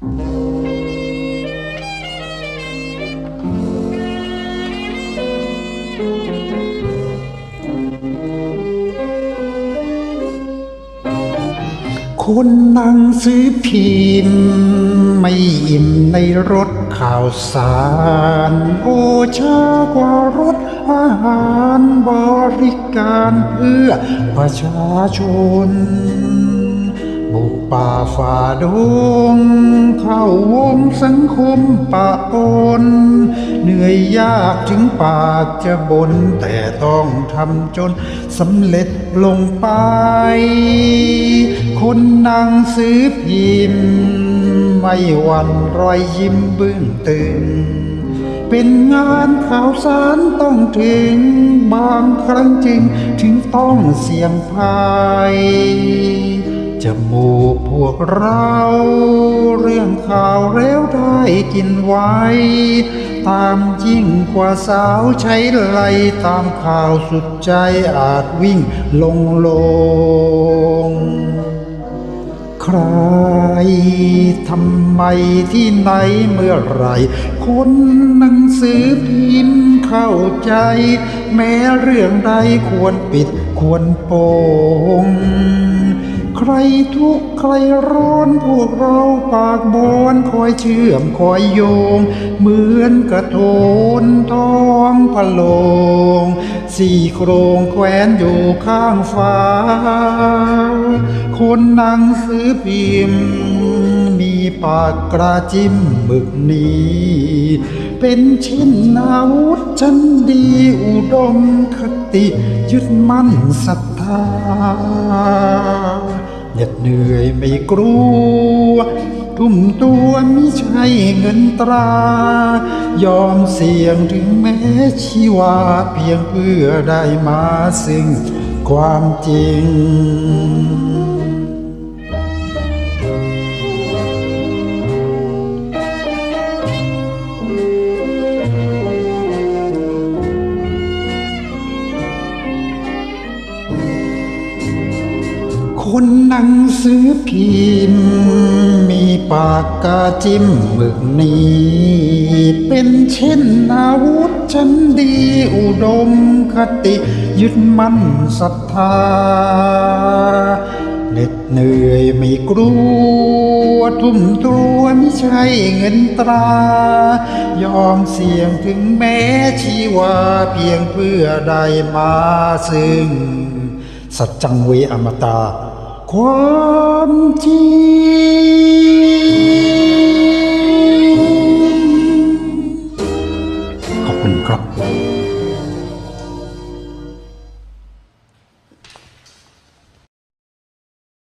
คนนั่งซื้อพิมพ์ไม่อิ่มในรถข่าวสาร โอชากว่ารถอาหารบริการเพื่อประชาชน ป่าฝ่าดง เข้าวงสังคมปะปนเหนื่อยยากถึงปากจะบน แต่ต้องทำจนสำเร็จลงไป คนนั่งซื้อพิมพ์ ไม่หวันรอยยิ้มเบื้งตึงเป็นงานข่าวสารต้องถึง บางครั้งจริง ถึงต้องเสี่ยงภัย จมูกพวกเรา เรื่องข่าวแล้วได้กินไว้ ตามยิ่งกว่าสาวใช้ไหลตามข่าวสุดใจอาจวิ่งลงลง ใครทำไมที่ไหนเมื่อไร คนหนังสือพิมพ์เข้าใจ แม้เรื่องใดควรปิดควรโปง ใครทุกข์ใครร้อนพวกเราปากบอนคอยเชื่อมคอยโยง เหมือนกระโทนท้องพะโลง สี่โครงแขวนอยู่ข้างฟ้า คนนั่งสือพิมพ์ มีปากกระจิ้มหมึกนี้เป็นเช่นอาวุธชั้นดีอุดมคติ ยึดมั่นศรัทธา เหน็ดเหนื่อยไม่กลัว ทุ่มตัวมิใช่เงินตรา ยอมเสี่ยงถึงแม้ชีวาเพียงเพื่อได้มาซึ่งความจริง คนหนังสือพิมพ์มีปากกาจิ้มหมึกนี้ เป็นเช่นอาวุธชั้นดีอุดมคติ ยึดมั่นศรัทธาเหน็ดเหนื่อยไม่กลัวทุ่มตัวไม่ใช่เงินตรา ยอมเสี่ยงถึงแม้ชีวาเพียงเพื่อได้มาซึ่ง สัจจังเวอมตะ ความจริง